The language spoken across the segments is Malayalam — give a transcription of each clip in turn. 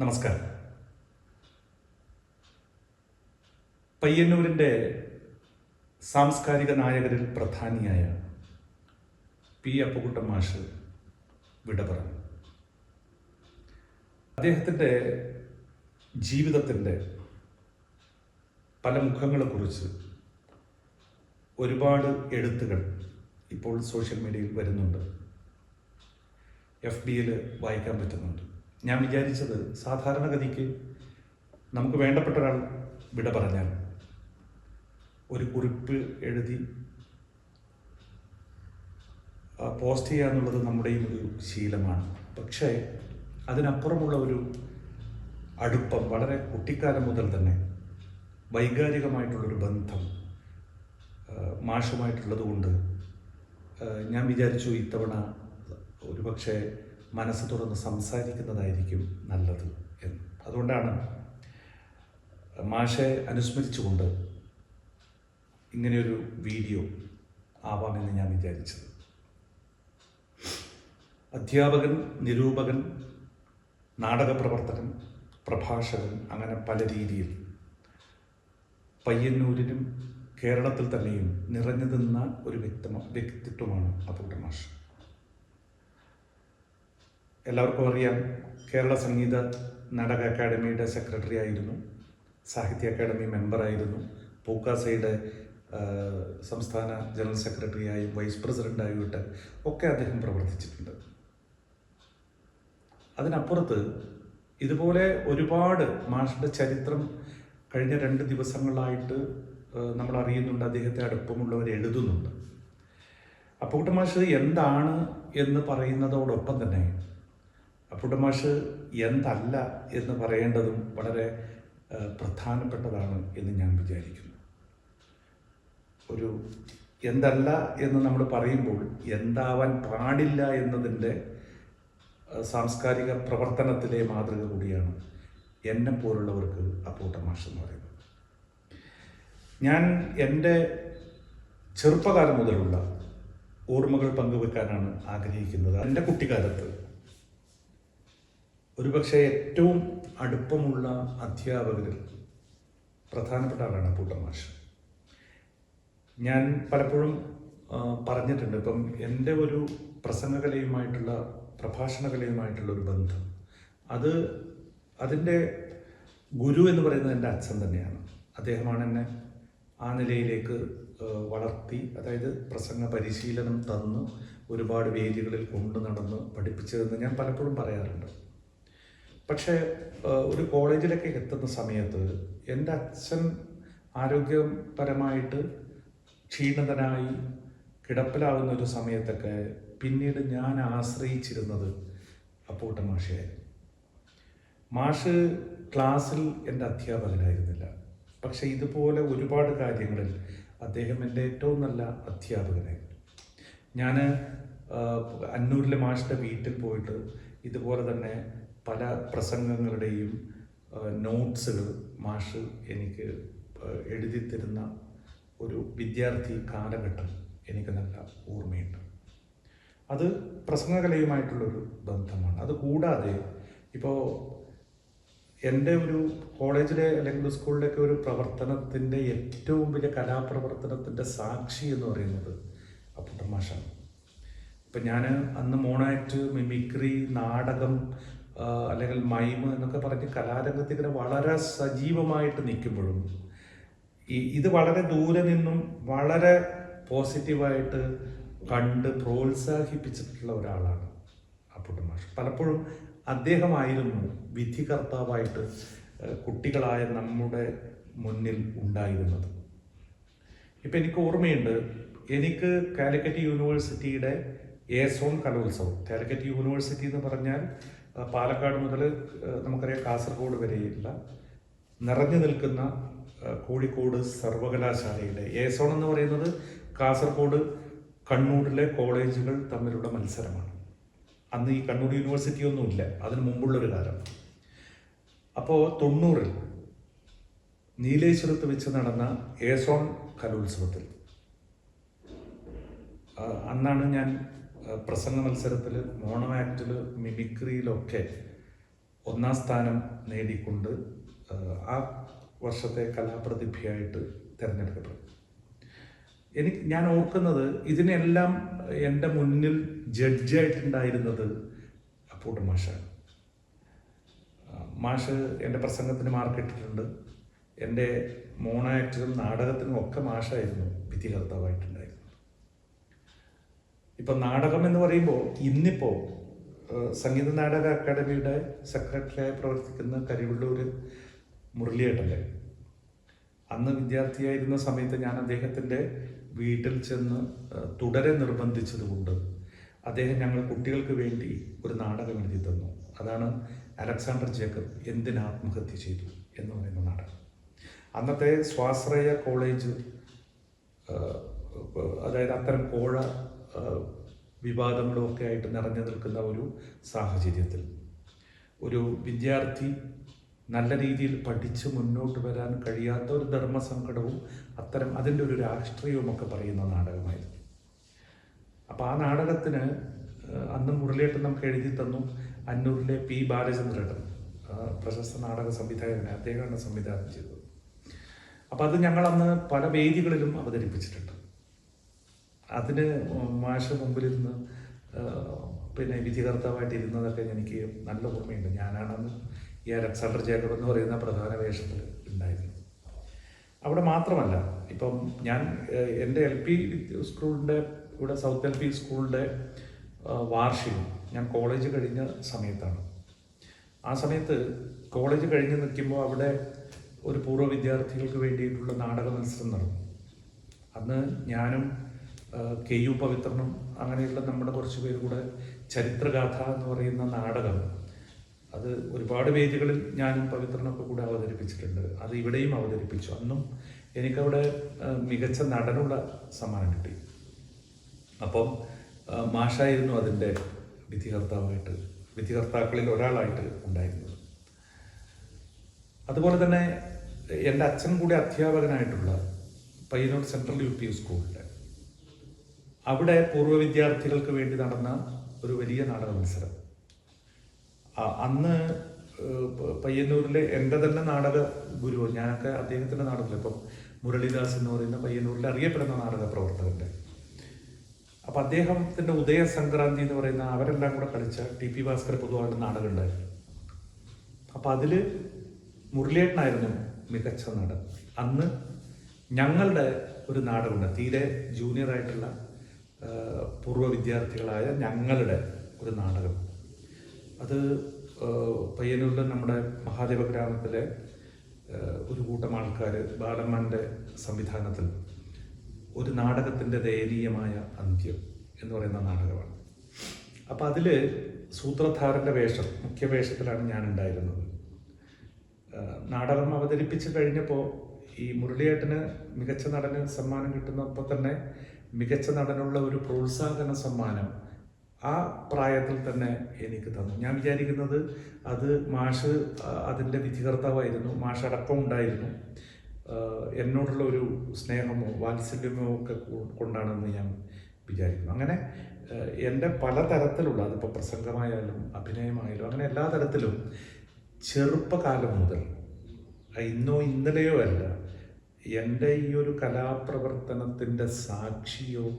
നമസ്കാരം. പയ്യന്നൂരിന്റെ സാംസ്കാരിക നായകരിൽ പ്രധാനിയായ പി അപ്പുകുട്ടൻ മാഷ് വിട പറഞ്ഞു. അദ്ദേഹത്തിന്റെ ജീവിതത്തിന്റെ പല മുഖങ്ങളെക്കുറിച്ച് ഒരുപാട് എഴുത്തുകൾ ഇപ്പോൾ സോഷ്യൽ മീഡിയയിൽ വരുന്നുണ്ട്. എഫ് ബിയിൽ വായിക്കാൻ പറ്റുന്നുണ്ട്. ഞാൻ വിചാരിച്ചത് സാധാരണഗതിക്ക് നമുക്ക് വേണ്ടപ്പെട്ട ഒരാൾ വിട പറഞ്ഞാൽ ഒരു കുറിപ്പ് എഴുതി പോസ്റ്റ് ചെയ്യുക എന്നുള്ളത് നമ്മുടെയും ഒരു ശീലമാണ്. പക്ഷേ അതിനപ്പുറമുള്ള ഒരു അടുപ്പം വളരെ കുട്ടിക്കാലം മുതൽ തന്നെ വൈകാരികമായിട്ടുള്ളൊരു ബന്ധം ആ, മാഷുമായിട്ടുള്ളത് കൊണ്ട് ഞാൻ വിചാരിച്ചു ഇത്തവണ ഒരുപക്ഷെ മനസ്സ് തുറന്ന് സംസാരിക്കുന്നതായിരിക്കും നല്ലത് എന്ന്. അതുകൊണ്ടാണ് മാഷെ അനുസ്മരിച്ചുകൊണ്ട് ഇങ്ങനെയൊരു വീഡിയോ ആവാമെന്ന് ഞാൻ വിചാരിച്ചത്. അധ്യാപകൻ നിരൂപകൻ നാടകപ്രവർത്തകൻ പ്രഭാഷകൻ അങ്ങനെ പല രീതിയിൽ പയ്യന്നൂരിനും കേരളത്തിൽ തന്നെയും നിറഞ്ഞു നിന്ന ഒരു വ്യക്തി വ്യക്തിത്വമാണ് അപ്പൂട്ട മാഷ്. എല്ലാവർക്കും അറിയാം കേരള സംഗീത നാടക അക്കാദമിയുടെ സെക്രട്ടറി ആയിരുന്നു സാഹിത്യ അക്കാദമി മെമ്പറായിരുന്നു പൂക്കാസയുടെ സംസ്ഥാന ജനറൽ സെക്രട്ടറിയായും വൈസ് പ്രസിഡന്റായിട്ട് ഒക്കെ അദ്ദേഹം പ്രവർത്തിച്ചിട്ടുണ്ട്. അതിനപ്പുറത്ത് ഇതുപോലെ ഒരുപാട് മാഷിന്റെ ചരിത്രം കഴിഞ്ഞ രണ്ട് ദിവസങ്ങളായിട്ട് നമ്മൾ അറിയുന്നുണ്ട് അദ്ദേഹത്തെ അടുപ്പമുള്ളവർ എഴുതുന്നുണ്ട്. അപ്പൂട്ട മാഷ് എന്താണ് എന്ന് പറയുന്നതോടൊപ്പം തന്നെ അപ്പൂട്ട മാഷ് എന്തല്ല എന്ന് പറയേണ്ടതും വളരെ പ്രധാനപ്പെട്ടതാണ് എന്ന് ഞാൻ വിചാരിക്കുന്നു. ഒരു എന്തല്ല എന്ന് നമ്മൾ പറയുമ്പോൾ എന്താവാൻ പാടില്ല എന്നതിന്റെ സാംസ്കാരിക പ്രവർത്തനത്തിലെ മാതൃക കൂടിയാണ് എന്നെ പോലുള്ളവർക്ക് അപ്പൂട്ട മാഷ് എന്ന് പറയുന്നത്. ഞാൻ എന്റെ ചെറുപ്പകാലം മുതലുള്ള ഓർമ്മകൾ പങ്കുവെക്കാനാണ് ആഗ്രഹിക്കുന്നത്. എന്റെ കുട്ടിക്കാലത്ത് ഒരുപക്ഷെ ഏറ്റവും അടുപ്പമുള്ള അധ്യാപകരിൽ പ്രധാനപ്പെട്ട ആളാണ് പൂട്ടമാഷ് ഞാൻ പലപ്പോഴും പറഞ്ഞിട്ടുണ്ട് ഇപ്പം എന്റെ ഒരു പ്രസംഗകലയുമായിട്ടുള്ള പ്രഭാഷണകലയുമായിട്ടുള്ള ഒരു ബന്ധം. അത് അതിന്റെ ഗുരു എന്ന് പറയുന്നത് എന്റെ അച്ഛൻ തന്നെയാണ്. അദ്ദേഹമാണ് എന്നെ ആ നിലയിലേക്ക് വളർത്തി അതായത് പ്രസംഗ പരിശീലനം തന്ന് ഒരുപാട് വേദികളിൽ കൊണ്ടു നടന്ന് പഠിപ്പിച്ചതെന്ന് ഞാൻ പലപ്പോഴും പറയാറുണ്ട്. പക്ഷേ ഒരു കോളേജിലൊക്കെ എത്തുന്ന സമയത്ത് എന്റെ അച്ഛൻ ആരോഗ്യപരമായിട്ട് ക്ഷീണിതനായി കിടപ്പിലാകുന്ന ഒരു സമയത്തൊക്കെ പിന്നീട് ഞാൻ ആശ്രയിച്ചിരുന്നത് അപ്പൂട്ട മാഷയായിരുന്നു. മാഷ് ക്ലാസ്സിൽ എന്റെ അധ്യാപകനായിരുന്നില്ല. പക്ഷേ ഇതുപോലെ ഒരുപാട് കാര്യങ്ങളിൽ അദ്ദേഹം എന്റെ ഏറ്റവും നല്ല അധ്യാപകനായിരുന്നു. ഞാൻ അന്നൂരിലെ മാഷിന്റെ വീട്ടിൽ പോയിട്ട് ഇതുപോലെ തന്നെ പല പ്രസംഗങ്ങളുടെയും നോട്ട്സുകൾ മാഷ് എനിക്ക് എഴുതി തരുന്ന ഒരു വിദ്യാർത്ഥി കാലഘട്ടം എനിക്ക് നല്ല ഓർമ്മയുണ്ട്. അത് പ്രസംഗകലയുമായിട്ടുള്ളൊരു ബന്ധമാണ്. അത് കൂടാതെ ഇപ്പോൾ എന്റെ ഒരു കോളേജിലെ അല്ലെങ്കിൽ സ്കൂളിലൊക്കെ ഒരു പ്രവർത്തനത്തിന്റെ ഏറ്റവും വലിയ കലാപ്രവർത്തനത്തിന്റെ സാക്ഷി എന്ന് പറയുന്നത് അപ്പുട്ടമാഷാണ് ഇപ്പം ഞാൻ അന്ന് മോണാക്ട് മിമിക്രി നാടകം അല്ലെങ്കിൽ മൈമ് എന്നൊക്കെ പറഞ്ഞ് കലാരംഗത്ത് ഇങ്ങനെ വളരെ സജീവമായിട്ട് നിൽക്കുമ്പോഴും ഈ ഇത് വളരെ ദൂരെ നിന്നും വളരെ പോസിറ്റീവായിട്ട് കണ്ട് പ്രോത്സാഹിപ്പിച്ചിട്ടുള്ള ഒരാളാണ് അപ്പുട്ടൻ മാഷ്. പലപ്പോഴും അദ്ദേഹമായിരുന്നു വിധികർത്താവായിട്ട് കുട്ടികളായ നമ്മുടെ മുന്നിൽ ഉണ്ടായിരുന്നത്. ഇപ്പം എനിക്ക് ഓർമ്മയുണ്ട് എനിക്ക് കാലിക്കറ്റ് യൂണിവേഴ്സിറ്റിയുടെ ഏസോൺ കലോത്സവം കാലിക്കറ്റ് യൂണിവേഴ്സിറ്റി എന്ന് പറഞ്ഞാൽ പാലക്കാട് മുതൽ നമുക്കറിയാം കാസർഗോഡ് വരെയുള്ള നിറഞ്ഞു നിൽക്കുന്ന കോഴിക്കോട് സർവകലാശാലയിലെ എ സോൺ എന്ന് പറയുന്നത് കാസർഗോഡ് കണ്ണൂരിലെ കോളേജുകൾ തമ്മിലുള്ള മത്സരമാണ്. അന്ന് ഈ കണ്ണൂർ യൂണിവേഴ്സിറ്റി ഒന്നുമില്ല അതിന് മുമ്പുള്ളൊരു കാലം. അപ്പോൾ തൊണ്ണൂറിൽ നീലേശ്വരത്ത് വെച്ച് നടന്ന ഏസോൺ കലോത്സവത്തിൽ ആ, അന്നാണ് ഞാൻ പ്രസംഗ മത്സരത്തിൽ മോണോ ആക്റ്റിൽ മിമിക്രിയിലൊക്കെ ഒന്നാം സ്ഥാനം നേടിക്കൊണ്ട് ആ, വർഷത്തെ കലാപ്രതിഭയായിട്ട് തിരഞ്ഞെടുക്കപ്പെട്ടു എനിക്ക് ഞാൻ ഓർക്കുന്നത് ഇതിനെല്ലാം എന്റെ മുന്നിൽ ജഡ്ജായിട്ടുണ്ടായിരുന്നത് അപ്പൂട്ട് മാഷാണ്. മാഷ് എന്റെ പ്രസംഗത്തിന് മാർക്കിട്ടിട്ടുണ്ട്. എന്റെ മോണോ ആക്ടിനും നാടകത്തിനും ഒക്കെ മാഷായിരുന്നു വിധികർത്താവായിട്ടുണ്ടായിരുന്നത്. ഇപ്പം നാടകം എന്ന് പറയുമ്പോൾ ഇന്നിപ്പോൾ സംഗീത നാടക അക്കാദമിയുടെ സെക്രട്ടറിയായി പ്രവർത്തിക്കുന്ന കരിവള്ളൂർ മുരളിയേട്ടല്ലേ അന്ന് വിദ്യാർത്ഥിയായിരുന്ന സമയത്ത് ഞാൻ അദ്ദേഹത്തിന്റെ വീട്ടിൽ ചെന്ന് തുടരെ നിർബന്ധിച്ചതുകൊണ്ട് അദ്ദേഹം ഞങ്ങൾ കുട്ടികൾക്ക് വേണ്ടി ഒരു നാടകം എഴുതി തന്നു. അതാണ് അലക്സാണ്ടർ ജേക്കബ് എന്തിന് ആത്മഹത്യ ചെയ്തു എന്ന് പറയുന്ന നാടകം. അന്നത്തെ സ്വാശ്രയ കോളേജ് അതായത് അത്തരം കോഴ വിവാദങ്ങളും ഒക്കെ ആയിട്ട് നിറഞ്ഞു നിൽക്കുന്ന ഒരു സാഹചര്യത്തിൽ ഒരു വിദ്യാർത്ഥി നല്ല രീതിയിൽ പഠിച്ച് മുന്നോട്ട് വരാൻ കഴിയാത്ത ഒരു ധർമ്മസങ്കടവും അത്തരം അതിന്റെ ഒരു രാഷ്ട്രീയവും ഒക്കെ പറയുന്ന നാടകമായിരുന്നു. അപ്പോൾ ആ നാടകത്തിന് അന്ന് മുരളിയേട്ടൻ നമുക്ക് എഴുതി തന്നു അന്നൂരിലെ പി ബാലചന്ദ്രേട്ടൻ പ്രശസ്ത നാടക സംവിധായകനെ അദ്ദേഹമാണ് സംവിധാനം ചെയ്തത്. അപ്പോൾ അത് ഞങ്ങളന്ന് പല വേദികളിലും അവതരിപ്പിച്ചിട്ടുണ്ട്. അതിന് മാഷ മുമ്പിലിരുന്ന് പിന്നെ വിധികർത്താവായിട്ട് ഇരുന്നതൊക്കെ എനിക്ക് നല്ല ഓർമ്മയുണ്ട്. ഞാനാണെന്ന് ഈ അലക്സാണ്ടർ ജേക്കബ് എന്ന് പറയുന്ന പ്രധാന വേഷത്തിൽ ഉണ്ടായിരുന്നു. അവിടെ മാത്രമല്ല ഇപ്പം ഞാൻ എന്റെ എൽ പി സ്കൂളിന്റെ ഇവിടെ സൗത്ത് എൽ പി സ്കൂളിന്റെ വാർഷികം ഞാൻ കോളേജ് കഴിഞ്ഞ സമയത്താണ്. ആ സമയത്ത് കോളേജ് കഴിഞ്ഞ് നിൽക്കുമ്പോൾ അവിടെ ഒരു പൂർവ വിദ്യാർത്ഥികൾക്ക് വേണ്ടിയിട്ടുള്ള നാടക മത്സരം നടന്നു. അന്ന് ഞാനും കെ യു പവിത്രനും അങ്ങനെയുള്ള നമ്മുടെ കുറച്ച് പേര് കൂടെ ചരിത്രഗാഥ എന്ന് പറയുന്ന നാടകം. അത് ഒരുപാട് വേദികളിൽ ഞാനും പവിത്രനൊക്കെ കൂടെ അവതരിപ്പിച്ചിട്ടുണ്ട്. അത് ഇവിടെയും അവതരിപ്പിച്ചു. അന്നും എനിക്കവിടെ മികച്ച നടനുള്ള സമ്മാനം കിട്ടി. അപ്പം മാഷായിരുന്നു അതിന്റെ വിധികർത്താവായിട്ട് വിധികർത്താക്കളിൽ ഒരാളായിട്ട് ഉണ്ടായിരുന്നത്. അതുപോലെ തന്നെ എന്റെ അച്ഛൻ കൂടി അധ്യാപകനായിട്ടുള്ള പയ്യന്നൂർ സെൻട്രൽ യു പി സ്കൂളിൽ അവിടെ പൂർവ വിദ്യാർത്ഥികൾക്ക് വേണ്ടി നടന്ന ഒരു വലിയ നാടക മത്സരം. അന്ന് പയ്യന്നൂരിലെ എന്റെ തന്നെ നാടക ഗുരു ഞാനൊക്കെ അദ്ദേഹത്തിന്റെ നാടകത്തിൽ ഇപ്പം മുരളിദാസ് എന്ന് പറയുന്ന പയ്യന്നൂരിൽ അറിയപ്പെടുന്ന നാടക പ്രവർത്തകന്റെ. അപ്പം അദ്ദേഹത്തിന്റെ ഉദയ സംക്രാന്തി എന്ന് പറയുന്ന അവരെല്ലാം കൂടെ കളിച്ച ടി പി ഭാസ്കർ പൊതുവായിട്ട് നാടകം ഉണ്ടായിരുന്നു. അപ്പം അതിൽ മുരളിയേട്ടനായിരുന്നു മികച്ച നടൻ. അന്ന് ഞങ്ങളുടെ ഒരു നാടകമുണ്ട് തീരെ ആ, പൂർവ വിദ്യാർത്ഥികളായ ഞങ്ങളുടെ ഒരു നാടകം. അത് പയ്യന്നൂരിലെ നമ്മുടെ മഹാദേവ ഗ്രാമത്തിലെ ഒരു കൂട്ടം ആൾക്കാർ ബാലമ്മന്റെ സംവിധാനത്തിൽ ഒരു നാടകത്തിന്റെ ദയനീയമായ അന്ത്യം എന്ന് പറയുന്ന നാടകമാണ്. അപ്പോൾ അതിൽ സൂത്രധാരന്റെ വേഷം മുഖ്യ വേഷത്തിലാണ് ഞാൻ ഉണ്ടായിരുന്നത് നാടകം അവതരിപ്പിച്ച് കഴിഞ്ഞപ്പോൾ ഈ മുരളിയേട്ടന് മികച്ച നടന് സമ്മാനം കിട്ടുന്നപ്പോൾ തന്നെ മികച്ച നടനുള്ള ഒരു പ്രോത്സാഹന സമ്മാനം ആ പ്രായത്തിൽ തന്നെ എനിക്ക് തന്നു. ഞാൻ വിചാരിക്കുന്നത് അത് മാഷ് അതിന്റെ വിധികർത്താവായിരുന്നു. മാഷ് അടക്കം ഉണ്ടായിരുന്നു. എന്നോടുള്ള ഒരു സ്നേഹമോ വാത്സല്യമോ ഒക്കെ കൊണ്ടാണെന്ന് ഞാൻ വിചാരിക്കുന്നു. അങ്ങനെ എന്റെ പല തരത്തിലുള്ള അതിപ്പോൾ പ്രസംഗമായാലും അഭിനയമായാലും അങ്ങനെ എല്ലാ തരത്തിലും ചെറുപ്പകാലം മുതൽ ഇന്നോ ഇന്നലെയോ അല്ല എന്റെ ഈ ഒരു കലാപ്രവർത്തനത്തിന്റെ സാക്ഷിയോ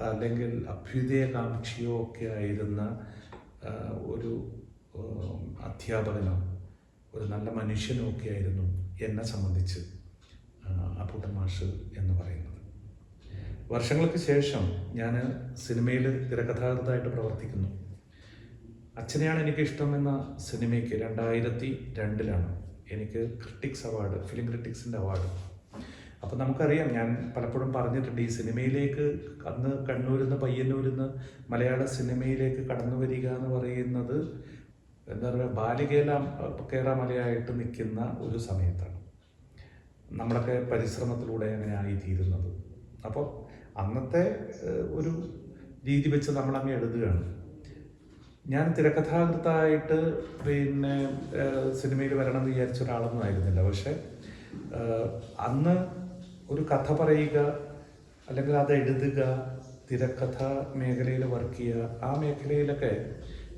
അല്ലെങ്കിൽ അഭ്യുദയകാംക്ഷിയോ ഒക്കെ ആയിരുന്ന ഒരു അധ്യാപകനോ ഒരു നല്ല മനുഷ്യനോ ഒക്കെ ആയിരുന്നു എന്നെ സംബന്ധിച്ച് അപ്പൂട്ടൻ മാഷ് എന്ന് പറയുന്നത്. വർഷങ്ങൾക്ക് ശേഷം ഞാൻ സിനിമയിൽ തിരക്കഥാകൃത്തായിട്ട് പ്രവർത്തിക്കുന്നു. അച്ഛനെയാണ് എനിക്ക് ഇഷ്ടം എന്ന സിനിമയ്ക്ക് രണ്ടായിരത്തി രണ്ടിലാണ് എനിക്ക് ക്രിട്ടിക്സ് അവാർഡ് ഫിലിം ക്രിട്ടിക്സിന്റെ അവാർഡ് അപ്പം നമുക്കറിയാം ഞാൻ പലപ്പോഴും പറഞ്ഞിട്ടുണ്ട് ഈ സിനിമയിലേക്ക് അന്ന് കണ്ണൂരിൽ നിന്ന് പയ്യന്നൂരിൽ നിന്ന് മലയാള സിനിമയിലേക്ക് കടന്നു വരിക എന്ന് പറയുന്നത് എന്താ പറയുക ബാലികേല കേരമലയായിട്ട് നിൽക്കുന്ന ഒരു സമയത്താണ്. നമ്മളൊക്കെ പരിശ്രമത്തിലൂടെ അങ്ങനെ ആയിത്തീരുന്നത് അപ്പോൾ അന്നത്തെ ഒരു രീതി വെച്ച് നമ്മളങ്ങ് എഴുതുകയാണ്. ഞാൻ തിരക്കഥാകൃത്തായിട്ട് പിന്നെ സിനിമയിൽ വരണം എന്ന് വിചാരിച്ച ഒരാളൊന്നും ആയിരുന്നില്ല. പക്ഷെ അന്ന് ഒരു കഥ പറയുക അല്ലെങ്കിൽ അത് എഴുതുക തിരക്കഥ മേഖലയിൽ വർക്ക് ചെയ്യുക ആ മേഖലയിലൊക്കെ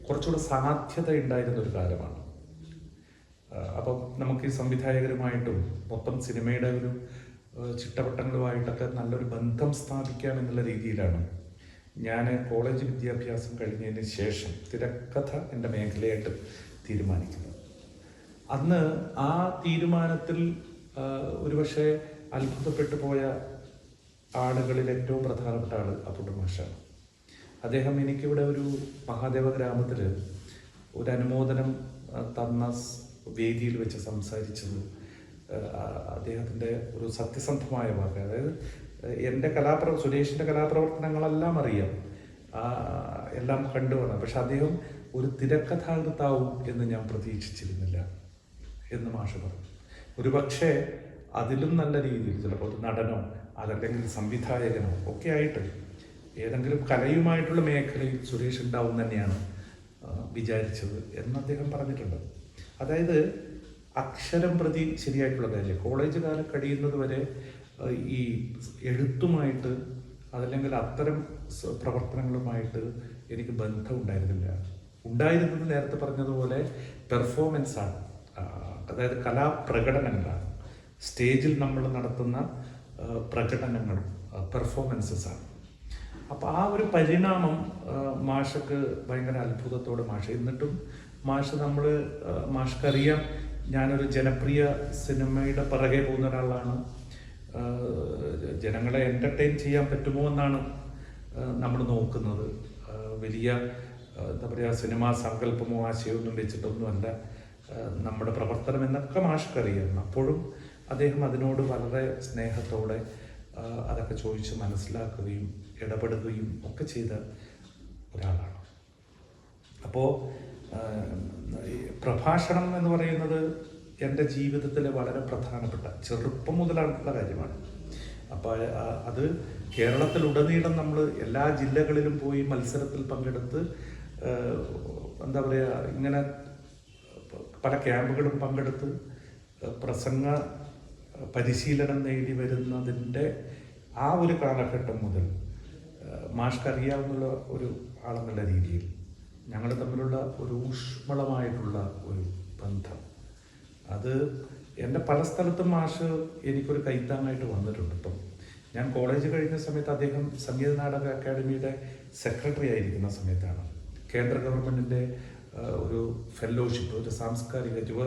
കുറച്ചുകൂടെ സാധ്യത ഉണ്ടായിരുന്ന ഒരു കാലമാണ്. അപ്പം നമുക്ക് ഈ സംവിധായകരുമായിട്ടും മൊത്തം സിനിമയുടെ ഒരു ചിട്ടവട്ടങ്ങളുമായിട്ടൊക്കെ നല്ലൊരു ബന്ധം സ്ഥാപിക്കാം എന്നുള്ള രീതിയിലാണ് ഞാൻ കോളേജ് വിദ്യാഭ്യാസം കഴിഞ്ഞതിന് ശേഷം തിരക്കഥ എന്റെ മേഖലയായിട്ട് തീരുമാനിക്കുന്നത്. അന്ന് ആ തീരുമാനത്തിൽ ഒരുപക്ഷെ അത്ഭുതപ്പെട്ടു പോയ ആളുകളിൽ ഏറ്റവും പ്രധാനപ്പെട്ട ആൾ അപ്പുട്ട മാഷാണ്. അദ്ദേഹം എനിക്കിവിടെ ഒരു മഹാദേവ ഗ്രാമത്തിൽ ഒരു അനുമോദനം തന്ന വേദിയിൽ വെച്ച് സംസാരിച്ചത് അദ്ദേഹത്തിന്റെ ഒരു സത്യസന്ധമായ വാക്ക്. അതായത് എന്റെ കലാപ്ര സുരേഷിന്റെ കലാപ്രവർത്തനങ്ങളെല്ലാം അറിയാം. എല്ലാം കണ്ടുവന്ന പക്ഷെ അദ്ദേഹം ഒരു തിരക്കഥാകൃത്താവും എന്ന് ഞാൻ പ്രതീക്ഷിച്ചിരുന്നില്ല എന്ന് മാഷ് പറഞ്ഞു. ഒരുപക്ഷെ അതിലും നല്ല രീതിയിൽ ചിലപ്പോൾ നടനോ അതല്ലെങ്കിൽ സംവിധായകനോ ഒക്കെ ആയിട്ട് ഏതെങ്കിലും കലയുമായിട്ടുള്ള മേഖലയിൽ സുരേഷ് ഉണ്ടാവും തന്നെയാണ് വിചാരിച്ചത് എന്ന് അദ്ദേഹം പറഞ്ഞിട്ടുണ്ട്. അതായത് അക്ഷരം പ്രതി ശരിയായിട്ടുള്ള കാര്യം കോളേജ് കാലം കഴിയുന്നത് വരെ ഈ എഴുത്തുമായിട്ട് അതല്ലെങ്കിൽ അത്തരം പ്രവർത്തനങ്ങളുമായിട്ട് എനിക്ക് ബന്ധം ഉണ്ടായിരുന്നില്ല. ഉണ്ടായിരുന്നത് നേരത്തെ പറഞ്ഞതുപോലെ പെർഫോമൻസാണ് അതായത് കലാപ്രകടനങ്ങളാണ്. സ്റ്റേജിൽ നമ്മൾ നടത്തുന്ന പ്രകടനങ്ങൾ പ്രകടനങ്ങളും പെർഫോമൻസസ് ആണ്. അപ്പോൾ ആ ഒരു പരിണാമം മാഷക്ക് ഭയങ്കര അത്ഭുതത്തോടെ മാഷ. എന്നിട്ടും മാഷ് നമ്മൾ മാഷ്ക്കറിയാം ഞാനൊരു ജനപ്രിയ സിനിമയുടെ പിറകെ പോകുന്ന ഒരാളാണ്. ജനങ്ങളെ എന്റർടൈൻ ചെയ്യാൻ പറ്റുമോ എന്നാണ് നമ്മൾ നോക്കുന്നത്. വലിയ എന്താ പറയുക സിനിമാ സങ്കല്പമോ ആശയമൊന്നും വെച്ചിട്ടൊന്നുമല്ല. നമ്മുടെ പ്രവർത്തനം എന്നൊക്കെ മാഷ്ക്കറിയാം. അപ്പോഴും അദ്ദേഹം അതിനോട് വളരെ സ്നേഹത്തോടെ അതൊക്കെ ചോദിച്ച് മനസ്സിലാക്കുകയും ഇടപെടുകയും ഒക്കെ ചെയ്ത ഒരാളാണ്. അപ്പോൾ പ്രഭാഷണം എന്ന് പറയുന്നത് എന്റെ ജീവിതത്തിലെ വളരെ പ്രധാനപ്പെട്ട ചെറുപ്പം മുതലുള്ള കാര്യമാണ്. അപ്പോൾ അത് കേരളത്തിലുടനീളം നമ്മൾ എല്ലാ ജില്ലകളിലും പോയി മത്സരത്തിൽ പങ്കെടുത്ത് എന്താ പറയുക ഇങ്ങനെ പല ക്യാമ്പുകളും പങ്കെടുത്ത് പ്രസംഗ പരിശീലനം നേടി വരുന്നതിന്റെ ആ ഒരു കാലഘട്ടം മുതൽ മാഷ്ക്ക് ഒരു ആളെന്നുള്ള രീതിയിൽ ഞങ്ങൾ തമ്മിലുള്ള ഒരു ഊഷ്മളമായിട്ടുള്ള ഒരു ബന്ധം. അത് എന്റെ പല സ്ഥലത്തും മാഷ് എനിക്കൊരു കൈത്താങ്ങായിട്ട് വന്നിട്ടുണ്ട്. ഇപ്പം ഞാൻ കോളേജ് കഴിഞ്ഞ സമയത്ത് അദ്ദേഹം സംഗീത നാടക അക്കാദമിയുടെ സെക്രട്ടറി ആയിരിക്കുന്ന സമയത്താണ്. കേന്ദ്ര ഗവൺമെന്റിന്റെ ഒരു ഫെല്ലോഷിപ്പ് ഒരു സാംസ്കാരിക യുവ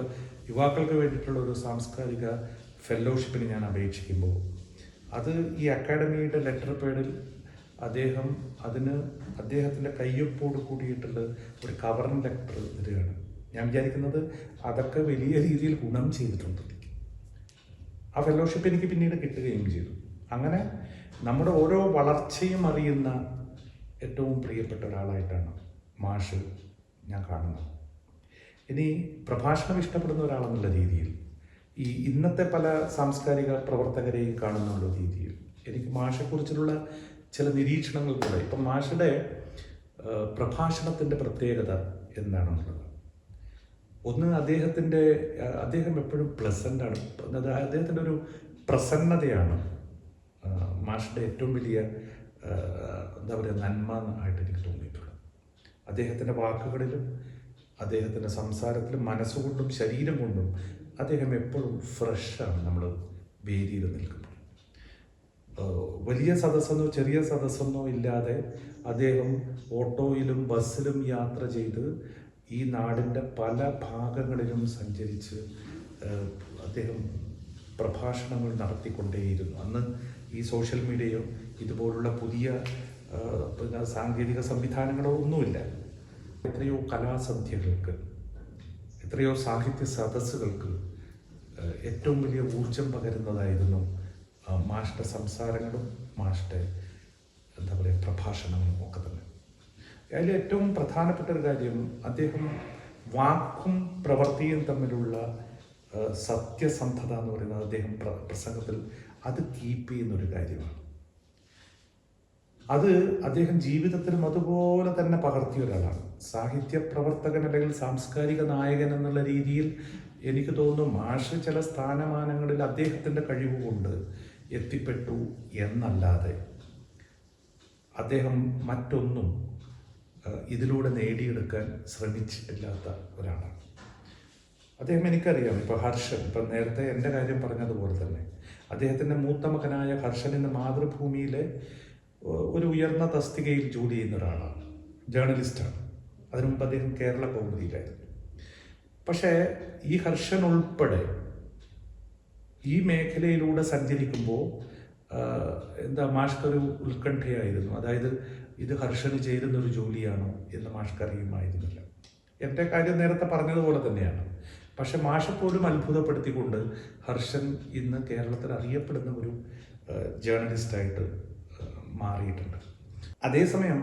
യുവാക്കൾക്ക് വേണ്ടിയിട്ടുള്ള ഒരു സാംസ്കാരിക ഫെല്ലോഷിപ്പിന് ഞാൻ അപേക്ഷിക്കുമ്പോൾ അത് ഈ അക്കാഡമിയുടെ ലെറ്റർ പേഡിൽ അദ്ദേഹം അതിന് അദ്ദേഹത്തിന്റെ കയ്യൊപ്പോട് കൂടിയിട്ടുള്ള ഒരു കവറിംഗ് ലെറ്റർ തരികയാണ് ഞാൻ വിചാരിക്കുന്നത് അതൊക്കെ വലിയ രീതിയിൽ ഗുണം ചെയ്തിട്ടുണ്ട്. ആ ഫെലോഷിപ്പ് എനിക്ക് പിന്നീട് കിട്ടുകയും ചെയ്തു. അങ്ങനെ നമ്മുടെ ഓരോ വളർച്ചയും അറിയുന്ന ഏറ്റവും പ്രിയപ്പെട്ട ഒരാളായിട്ടാണ് മാഷ് ഞാൻ കാണുന്നത്. ഇനി പ്രഭാഷണം ഇഷ്ടപ്പെടുന്ന ഒരാളെന്നുള്ള രീതിയിൽ ഈ ഇന്നത്തെ പല സാംസ്കാരിക പ്രവർത്തകരെയും കാണുന്നുള്ള രീതിയിൽ. എനിക്ക് മാഷെക്കുറിച്ചിട്ടുള്ള ചില നിരീക്ഷണങ്ങൾ കൂടെ. ഇപ്പം മാഷയുടെ പ്രഭാഷണത്തിന്റെ പ്രത്യേകത എന്താണെന്നുള്ളത് ഒന്ന് അദ്ദേഹത്തിന്റെ അദ്ദേഹം എപ്പോഴും പ്ലസന്റാണ്. അദ്ദേഹത്തിന്റെ ഒരു പ്രസന്നതയാണ് മാഷിന്റെ ഏറ്റവും വലിയ എന്താ പറയുക നന്മ ആയിട്ട് എനിക്ക് തോന്നിയിട്ടുള്ളത്. അദ്ദേഹത്തിന്റെ വാക്കുകളിലും അദ്ദേഹത്തിന്റെ സംസാരത്തിലും മനസ്സുകൊണ്ടും ശരീരം കൊണ്ടും അദ്ദേഹം എപ്പോഴും ഫ്രഷാണ് നമ്മൾ വേദിയിൽ നിൽക്കുമ്പോൾ. വലിയ സദസ്സെന്നോ ചെറിയ സദസ്സെന്നോ ഇല്ലാതെ അദ്ദേഹം ഓട്ടോയിലും ബസ്സിലും യാത്ര ചെയ്ത് ഈ നാടിന്റെ പല ഭാഗങ്ങളിലും സഞ്ചരിച്ച് അദ്ദേഹം പ്രഭാഷണങ്ങൾ നടത്തിക്കൊണ്ടേയിരുന്നു. അന്ന് ഈ സോഷ്യൽ മീഡിയയോ ഇതുപോലുള്ള പുതിയ പിന്നെ സാങ്കേതിക സംവിധാനങ്ങളോ ഒന്നുമില്ല. എത്രയോ കലാസന്ധ്യകൾക്ക് എത്രയോ സാഹിത്യ സദസ്സുകൾക്ക് ഏറ്റവും വലിയ ഊർജം പകരുന്നതായിരുന്നു മാഷ്ടെ സംസാരങ്ങളും മാഷ്ടെ എന്താ പറയുക പ്രഭാഷണങ്ങളും ഒക്കെ തന്നെ. അതിൽ ഏറ്റവും പ്രധാനപ്പെട്ട ഒരു കാര്യം അദ്ദേഹം വാക്കും പ്രവൃത്തിയും തമ്മിലുള്ള സത്യസന്ധത എന്ന് പറയുന്നത് അദ്ദേഹം പ്രസംഗത്തിൽ അത് കീപ്പ് ചെയ്യുന്നൊരു കാര്യമാണ്. അത് അദ്ദേഹം ജീവിതത്തിലും അതുപോലെ തന്നെ പകർത്തിയ ഒരാളാണ്. സാഹിത്യ പ്രവർത്തകൻ അല്ലെങ്കിൽ സാംസ്കാരിക നായകൻ എന്നുള്ള രീതിയിൽ എനിക്ക് തോന്നുന്നു മാഷ് ചില സ്ഥാനമാനങ്ങളിൽ അദ്ദേഹത്തിന്റെ കഴിവ് കൊണ്ട് എത്തിപ്പെട്ടു എന്നല്ലാതെ അദ്ദേഹം മറ്റൊന്നും ഇതിലൂടെ നേടിയെടുക്കാൻ ശ്രമിച്ചിട്ടില്ലാത്ത ഒരാളാണ്. അദ്ദേഹം എനിക്കറിയാം ഇപ്പോൾ ഹർഷൻ ഇപ്പം നേരത്തെ എന്റെ കാര്യം പറഞ്ഞതുപോലെ തന്നെ അദ്ദേഹത്തിന്റെ മൂത്ത മകനായ ഹർഷൻ എന്ന മാതൃഭൂമിയിലെ ഒരു ഉയർന്ന തസ്തികയിൽ ജോലി ചെയ്യുന്ന ഒരാളാണ് ജേർണലിസ്റ്റാണ് അതിനു മുമ്പ് അദ്ദേഹം കേരള കൗമുദിയിലായിരുന്നു പക്ഷേ ഈ ഹർഷൻ ഉൾപ്പെടെ ഈ മേഖലയിലൂടെ സഞ്ചരിക്കുമ്പോൾ എന്താ മാഷ്കർ ഉത്കണ്ഠയായിരുന്നു. അതായത് ഇത് ഹർഷന് ചേരുന്ന ഒരു ജോലിയാണോ എന്ന് മാഷ്ക്ക് അറിയുമായിരുന്നില്ല എന്റെ കാര്യം നേരത്തെ പറഞ്ഞതുപോലെ തന്നെയാണ്. പക്ഷെ മാഷെപ്പോലും അത്ഭുതപ്പെടുത്തിക്കൊണ്ട് ഹർഷൻ ഇന്ന് കേരളത്തിൽ അറിയപ്പെടുന്ന ഒരു ജേർണലിസ്റ്റായിട്ട് മാറിയിട്ടുണ്ട്. അതേസമയം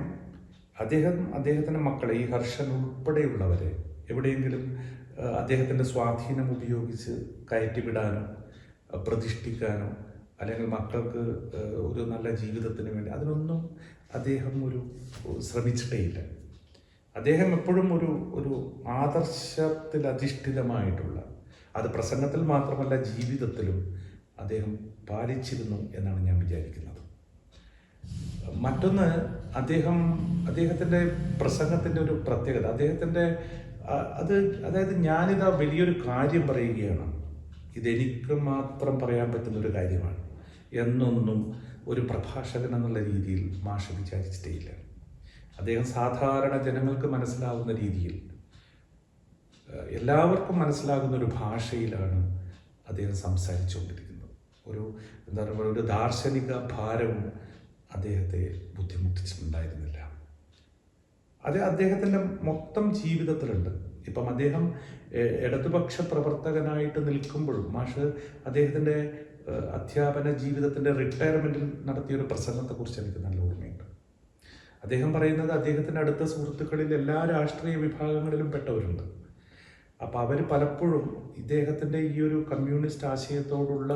അദ്ദേഹം അദ്ദേഹത്തിന്റെ മക്കളെ ഈ ഹർഷൻ ഉൾപ്പെടെയുള്ളവരെ എവിടെയെങ്കിലും അദ്ദേഹത്തിന്റെ സ്വാധീനം ഉപയോഗിച്ച് കയറ്റിവിടാനോ പ്രതിഷ്ഠിക്കാനോ അല്ലെങ്കിൽ മക്കൾക്ക് ഒരു നല്ല ജീവിതത്തിന് വേണ്ടി അതിനൊന്നും അദ്ദേഹം ഒരു ശ്രമിച്ചിട്ടേയില്ല. അദ്ദേഹം എപ്പോഴും ഒരു ഒരു ആദർശത്തിൽ അധിഷ്ഠിതമായിട്ടുള്ള അത് പ്രസംഗത്തിൽ മാത്രമല്ല ജീവിതത്തിലും അദ്ദേഹം പാലിച്ചിരുന്നു എന്നാണ് ഞാൻ വിചാരിക്കുന്നത്. മറ്റൊന്ന് അദ്ദേഹം അദ്ദേഹത്തിന്റെ പ്രസംഗത്തിന്റെ ഒരു പ്രത്യേകത അദ്ദേഹത്തിന്റെ അത് അതായത് ഞാനിതാ വലിയൊരു കാര്യം പറയുകയാണ്. ഇതെനിക്ക് മാത്രം പറയാൻ പറ്റുന്ന ഒരു കാര്യമാണ്. എന്നൊന്നും ഒരു പ്രഭാഷകൻ എന്നുള്ള രീതിയിൽ മാഷ വിചാരിച്ചിട്ടേയില്ല അദ്ദേഹം സാധാരണ ജനങ്ങൾക്ക് മനസ്സിലാവുന്ന രീതിയിൽ എല്ലാവർക്കും മനസ്സിലാകുന്ന ഒരു ഭാഷയിലാണ് അദ്ദേഹം സംസാരിച്ചുകൊണ്ടിരിക്കുന്നത്. ഒരു എന്താ പറയുക ഒരു ദാർശനിക ഭാരവും അദ്ദേഹത്തെ ബുദ്ധിമുട്ടിച്ചിട്ടുണ്ടായിരുന്നില്ല. അത് അദ്ദേഹത്തിന്റെ മൊത്തം ജീവിതത്തിലുണ്ട്. ഇപ്പം അദ്ദേഹം ഇടതുപക്ഷ പ്രവർത്തകനായിട്ട് നിൽക്കുമ്പോഴും മാഷ് അദ്ദേഹത്തിന്റെ അധ്യാപന ജീവിതത്തിന്റെ റിട്ടയർമെന്റിൽ നടത്തിയൊരു പ്രസംഗത്തെക്കുറിച്ച് എനിക്ക് നല്ല ഓർമ്മയുണ്ട്. അദ്ദേഹം പറയുന്നത് അദ്ദേഹത്തിന്റെ അടുത്ത സുഹൃത്തുക്കളിൽ എല്ലാ രാഷ്ട്രീയ വിഭാഗങ്ങളിലും പെട്ടവരുണ്ട്. അപ്പോൾ അവർ പലപ്പോഴും ഇദ്ദേഹത്തിന്റെ ഈ ഒരു കമ്മ്യൂണിസ്റ്റ് ആശയത്തോടുള്ള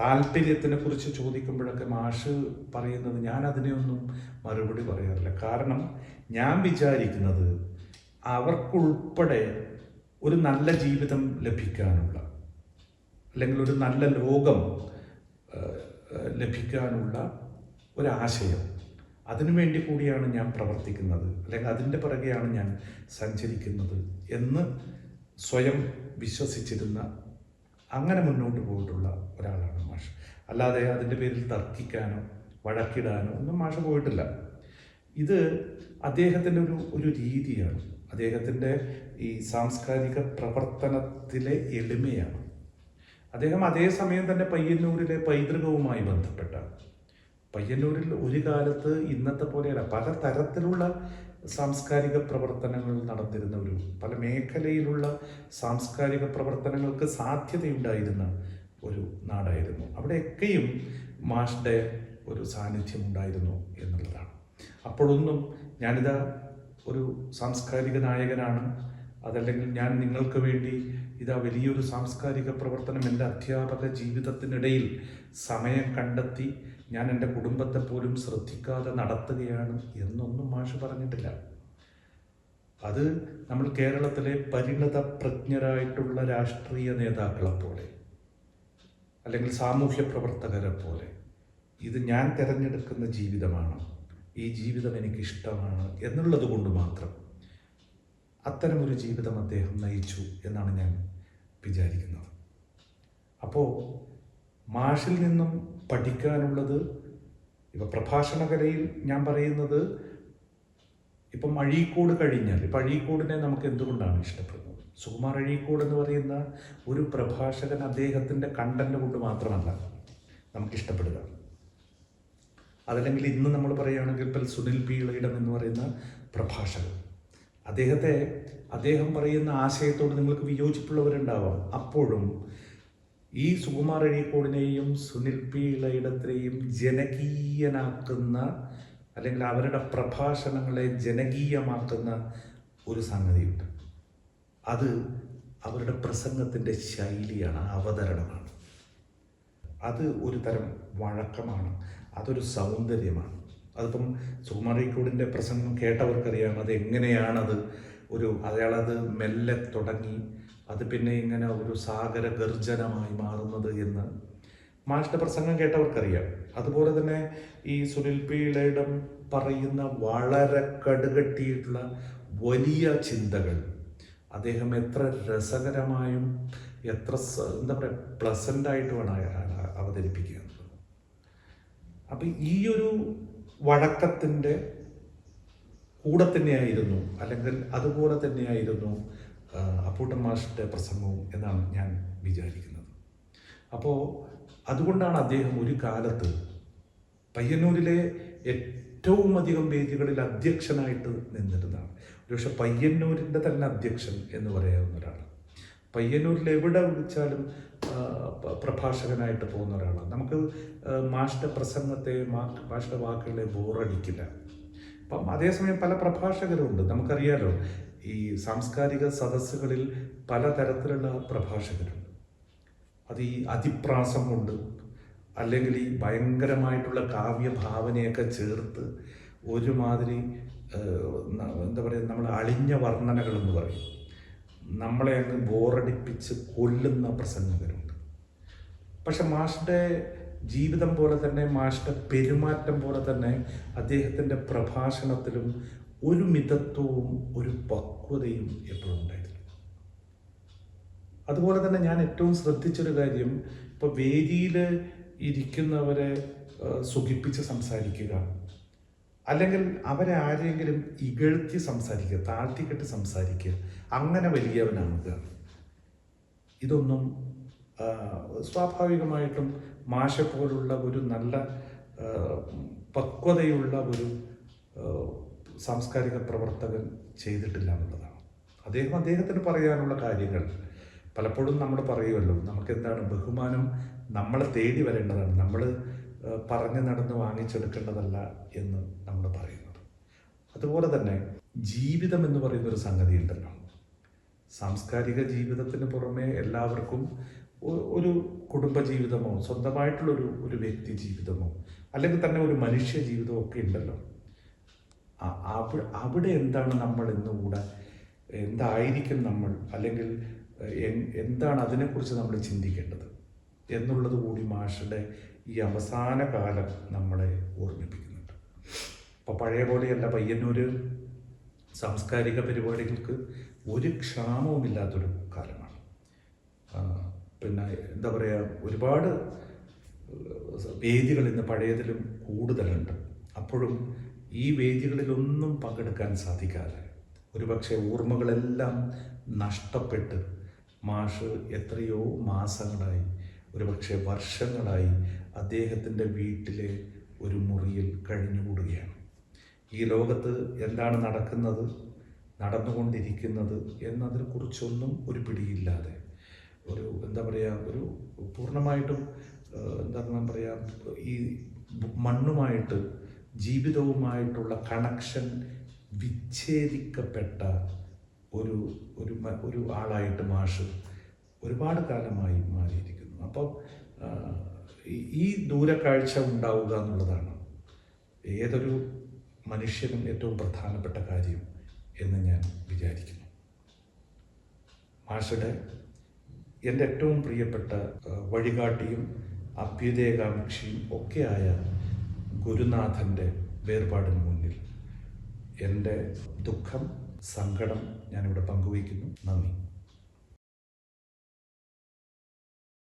താല്പര്യത്തിനെ കുറിച്ച് ചോദിക്കുമ്പോഴൊക്കെ മാഷ് പറയുന്നത് ഞാൻ അതിനെയൊന്നും മറുപടി പറയാറില്ല. കാരണം ഞാൻ വിചാരിക്കുന്നത് അവർക്കുൾപ്പെടെ ഒരു നല്ല ജീവിതം ലഭിക്കാനുള്ള അല്ലെങ്കിൽ ഒരു നല്ല ലോകം ലഭിക്കാനുള്ള ഒരാശയം അതിനുവേണ്ടി കൂടിയാണ് ഞാൻ പ്രവർത്തിക്കുന്നത്. അല്ലെങ്കിൽ അതിന്റെ പിറകെയാണ് ഞാൻ സഞ്ചരിക്കുന്നത് എന്ന് സ്വയം വിശ്വസിച്ചിരുന്ന അങ്ങനെ മുന്നോട്ട് പോയിട്ടുള്ള ഒരാളാണ് മാഷ്. അല്ലാതെ അതിന്റെ പേരിൽ തർക്കിക്കാനോ വഴക്കിടാനോ ഒന്നും മാഷ് പോയിട്ടില്ല. ഇത് അദ്ദേഹത്തിന്റെ ഒരു ഒരു രീതിയാണ്. അദ്ദേഹത്തിന്റെ ഈ സാംസ്കാരിക പ്രവർത്തനത്തിലെ എളിമയാണ്. അദ്ദേഹം അതേസമയം തന്നെ പയ്യന്നൂരിലെ പൈതൃകവുമായി ബന്ധപ്പെട്ട പയ്യന്നൂരിൽ ഒരു കാലത്ത് ഇന്നത്തെ പോലെയല്ല പല തരത്തിലുള്ള സാംസ്കാരിക പ്രവർത്തനങ്ങൾ നടത്തിരുന്ന ഒരു പല മേഖലയിലുള്ള സാംസ്കാരിക പ്രവർത്തനങ്ങൾക്ക് സാധ്യതയുണ്ടായിരുന്ന ഒരു നാടായിരുന്നു. അവിടെയൊക്കെയും മാഷ്ടെ ഒരു സാന്നിധ്യം ഉണ്ടായിരുന്നു എന്നുള്ളതാണ്. അപ്പോഴൊന്നും ഞാനിതാ ഒരു സാംസ്കാരിക നായകനാണ്. അതല്ലെങ്കിൽ ഞാൻ നിങ്ങൾക്ക് വേണ്ടി ഇതാ വലിയൊരു സാംസ്കാരിക പ്രവർത്തനം എന്റെ അധ്യാപക ജീവിതത്തിനിടയിൽ സമയം കണ്ടെത്തി ഞാൻ എന്റെ കുടുംബത്തെ പോലും ശ്രദ്ധിക്കാതെ നടത്തുകയാണ് എന്നൊന്നും മാഷ് പറഞ്ഞിട്ടില്ല. അത് നമ്മൾ കേരളത്തിലെ പരിണത പ്രജ്ഞരായിട്ടുള്ള രാഷ്ട്രീയ നേതാക്കളെ പോലെ അല്ലെങ്കിൽ സാമൂഹ്യ പ്രവർത്തകരെ പോലെ ഇത് ഞാൻ തിരഞ്ഞെടുക്കുന്ന ജീവിതമാണ്. ഈ ജീവിതം എനിക്കിഷ്ടമാണ് എന്നുള്ളത് കൊണ്ട് മാത്രം അത്തരമൊരു ജീവിതം അദ്ദേഹം നയിച്ചു എന്നാണ് ഞാൻ വിചാരിക്കുന്നത്. അപ്പോൾ മാഷിൽ നിന്നും പഠിക്കാനുള്ളത് ഇപ്പം പ്രഭാഷണ കലയിൽ ഞാൻ പറയുന്നത് ഇപ്പം അഴീക്കോട് കഴിഞ്ഞാൽ ഇപ്പം അഴീക്കോടിനെ നമുക്ക് എന്തുകൊണ്ടാണ് ഇഷ്ടപ്പെടുന്നത്? സുകുമാർ അഴീക്കോട് എന്ന് പറയുന്ന ഒരു പ്രഭാഷകൻ അദ്ദേഹത്തിന്റെ കണ്ടന്റ് കൊണ്ട് മാത്രമല്ല നമുക്ക് ഇഷ്ടപ്പെടുക. അതല്ലെങ്കിൽ ഇന്ന് നമ്മൾ പറയുകയാണെങ്കിൽ ഇപ്പം സുനിൽ പി ഇളയിടം എന്ന് പറയുന്ന പ്രഭാഷകൻ. അദ്ദേഹത്തെ അദ്ദേഹം പറയുന്ന ആശയത്തോട് നിങ്ങൾക്ക് വിയോജിപ്പുള്ളവരുണ്ടാവാം. അപ്പോഴും ഈ സുകുമാർ അഴീക്കോടിനെയും സുനിൽ പി ഇളയിടത്തിനെയും ജനകീയനാക്കുന്ന അല്ലെങ്കിൽ അവരുടെ പ്രഭാഷണങ്ങളെ ജനകീയമാക്കുന്ന ഒരു സംഗതിയുണ്ട്. അത് അവരുടെ പ്രസംഗത്തിന്റെ ശൈലിയാണ് അവതരണമാണ്. അത് ഒരു തരം വഴക്കമാണ് അതൊരു സൗന്ദര്യമാണ്. അതിപ്പം സുകുമാരിക്കൂടിന്റെ പ്രസംഗം കേട്ടവർക്കറിയാം അത് എങ്ങനെയാണത് ഒരു അയാളത് മെല്ലെ തുടങ്ങി അത് പിന്നെ ഇങ്ങനെ ഒരു സാഗര ഗർജനമായി മാറുന്നത് എന്ന് മാഷിന്റെ പ്രസംഗം കേട്ടവർക്കറിയാം. അതുപോലെ തന്നെ ഈ സുനിൽ പി ഇളയിടം പറയുന്ന വളരെ കടുകട്ടിയിട്ടുള്ള വലിയ ചിന്തകൾ. അദ്ദേഹം എത്ര രസകരമായും എത്ര എന്താ പറയുക പ്ലസന്റായിട്ടുമാണ് അയാൾ അവതരിപ്പിക്കുക അപ്പം ഈ ഒരു വഴക്കത്തിന്റെ കൂടെ തന്നെയായിരുന്നു അല്ലെങ്കിൽ അതുപോലെ തന്നെയായിരുന്നു അപ്പൂട്ടൻ മാഷിന്റെ പ്രസംഗവും എന്നാണ് ഞാൻ വിചാരിക്കുന്നത്. അപ്പോൾ അതുകൊണ്ടാണ് അദ്ദേഹം ഒരു കാലത്ത് പയ്യന്നൂരിലെ ഏറ്റവും അധികം വേദികളിൽ അധ്യക്ഷനായിട്ട് നിന്നിരുന്നതാണ്. ഒരുപക്ഷെ പയ്യന്നൂരിന്റെ തന്നെ അധ്യക്ഷൻ എന്ന് പറയാവുന്ന ഒരാൾ പയ്യന്നൂരിൽ എവിടെ വിളിച്ചാലും പ്രഭാഷകനായിട്ട് പോകുന്ന ഒരാളാണ്. നമുക്ക് മാഷിന്റെ പ്രസംഗത്തെ മാഷിന്റെ വാക്കുകളെ ബോറടിക്കില്ല അപ്പം അതേസമയം പല പ്രഭാഷകരുണ്ട്. നമുക്കറിയാലോ ഈ സാംസ്കാരിക സദസ്സുകളിൽ പലതരത്തിലുള്ള പ്രഭാഷകരുണ്ട്. അത് ഈ അതിപ്രാസം കൊണ്ട് അല്ലെങ്കിൽ ഈ ഭയങ്കരമായിട്ടുള്ള കാവ്യഭാവനയൊക്കെ ചേർത്ത് ഒരുമാതിരി എന്താ പറയുക നമ്മൾ അളിഞ്ഞ വർണനകളെന്ന് പറയും. നമ്മളെ അങ്ങ് ബോറടിപ്പിച്ച് കൊല്ലുന്ന പ്രസംഗകരുണ്ട്. പക്ഷെ മാഷിന്റെ ജീവിതം പോലെ തന്നെ മാഷിന്റെ പെരുമാറ്റം പോലെ തന്നെ അദ്ദേഹത്തിന്റെ പ്രഭാഷണത്തിലും ഒരു മിതത്വവും ഒരു പക്വതയും എപ്പോഴും ഉണ്ടായിരുന്നു അതുപോലെ തന്നെ ഞാൻ ഏറ്റവും ശ്രദ്ധിച്ചൊരു കാര്യം ഇപ്പോൾ വേദിയിൽ ഇരിക്കുന്നവരെ സുഖിപ്പിച്ച് സംസാരിക്കുക. അല്ലെങ്കിൽ അവരെ ആരെങ്കിലും ഇകഴ്ത്തി സംസാരിക്കുക താഴ്ത്തിക്കെട്ടി സംസാരിക്കുക. അങ്ങനെ വലിയവനാണ് ഇതൊന്നും സ്വാഭാവികമായിട്ടും മാഷ പോലുള്ള ഒരു നല്ല പക്വതയുള്ള ഒരു സാംസ്കാരിക പ്രവർത്തകൻ ചെയ്തിട്ടില്ല എന്നുള്ളതാണ്. അദ്ദേഹം അദ്ദേഹത്തിന് പറയാനുള്ള കാര്യങ്ങൾ പലപ്പോഴും നമ്മൾ പറയുമല്ലോ നമുക്ക് എന്താണ് ബഹുമാനം? നമ്മൾ തേടി വരേണ്ടതാണ്. നമ്മൾ പറഞ്ഞു നടന്ന് വാങ്ങിച്ചെടുക്കേണ്ടതല്ല എന്ന് നമ്മൾ പറയുന്നത്. അതുപോലെ തന്നെ ജീവിതം എന്ന് പറയുന്ന ഒരു സംഗതി ഉണ്ടല്ലോ സാംസ്കാരിക ജീവിതത്തിന് പുറമെ എല്ലാവർക്കും ഒരു കുടുംബ ജീവിതമോ സ്വന്തമായിട്ടുള്ളൊരു ഒരു വ്യക്തി ജീവിതമോ അല്ലെങ്കിൽ തന്നെ ഒരു മനുഷ്യ ജീവിതമോ ഒക്കെ ഉണ്ടല്ലോ. അവിടെ എന്താണ് നമ്മൾ ഇന്നുകൂടെ എന്തായിരിക്കും നമ്മൾ അല്ലെങ്കിൽ എന്താണ് അതിനെക്കുറിച്ച് നമ്മൾ ചിന്തിക്കേണ്ടത് എന്നുള്ളത് കൂടി മാഷയുടെ ഈ അവസാന കാലം നമ്മളെ ഓർമ്മിപ്പിക്കുന്നുണ്ട്. അപ്പോൾ പഴയ പോലെയല്ല പയ്യന്നൂർ സാംസ്കാരിക പരിപാടികൾക്ക് ഒരു ക്ഷാമവുമില്ലാത്തൊരു കാലമാണ്. പിന്നെ എന്താ പറയുക ഒരുപാട് വേദികൾ ഇന്ന് പഴയതിലും കൂടുതലുണ്ട്. അപ്പോഴും ഈ വേദികളിലൊന്നും പങ്കെടുക്കാൻ സാധിക്കാതെ. ഒരുപക്ഷെ ഓർമ്മകളെല്ലാം നഷ്ടപ്പെട്ട് മാഷ് എത്രയോ മാസങ്ങളായി ഒരുപക്ഷെ വർഷങ്ങളായി അദ്ദേഹത്തിന്റെ വീട്ടിലെ ഒരു മുറിയിൽ കഴിഞ്ഞുകൂടുകയാണ്. ഈ ലോകത്ത് എന്താണ് നടക്കുന്നത് നടന്നുകൊണ്ടിരിക്കുന്നത് എന്നതിനെക്കുറിച്ചൊന്നും ഒരു പിടിയില്ലാതെ. ഒരു എന്താ പറയുക ഒരു പൂർണമായിട്ടും എന്താ പറയുക ഈ മണ്ണുമായിട്ട് ജീവിതവുമായിട്ടുള്ള കണക്ഷൻ വിച്ഛേദിക്കപ്പെട്ട ഒരു ഒരു ഒരു ആളായിട്ട് മാഷ് ഒരുപാട് കാലമായി മാറിയിരിക്കുന്നു. അപ്പം ഈ ദൂരക്കാഴ്ച ഉണ്ടാവുക എന്നുള്ളതാണ് ഏതൊരു മനുഷ്യനും ഏറ്റവും പ്രധാനപ്പെട്ട കാര്യം എന്ന് ഞാൻ വിചാരിക്കുന്നു. മാഷയുടെ എന്റെ ഏറ്റവും പ്രിയപ്പെട്ട വഴികാട്ടിയും അഭ്യുദയകാംക്ഷിയും ഒക്കെയായ ഗുരുനാഥന്റെ വേർപാടിന് മുന്നിൽ. എന്റെ ദുഃഖം സങ്കടം ഞാനിവിടെ പങ്കുവയ്ക്കുന്നു. നന്ദി.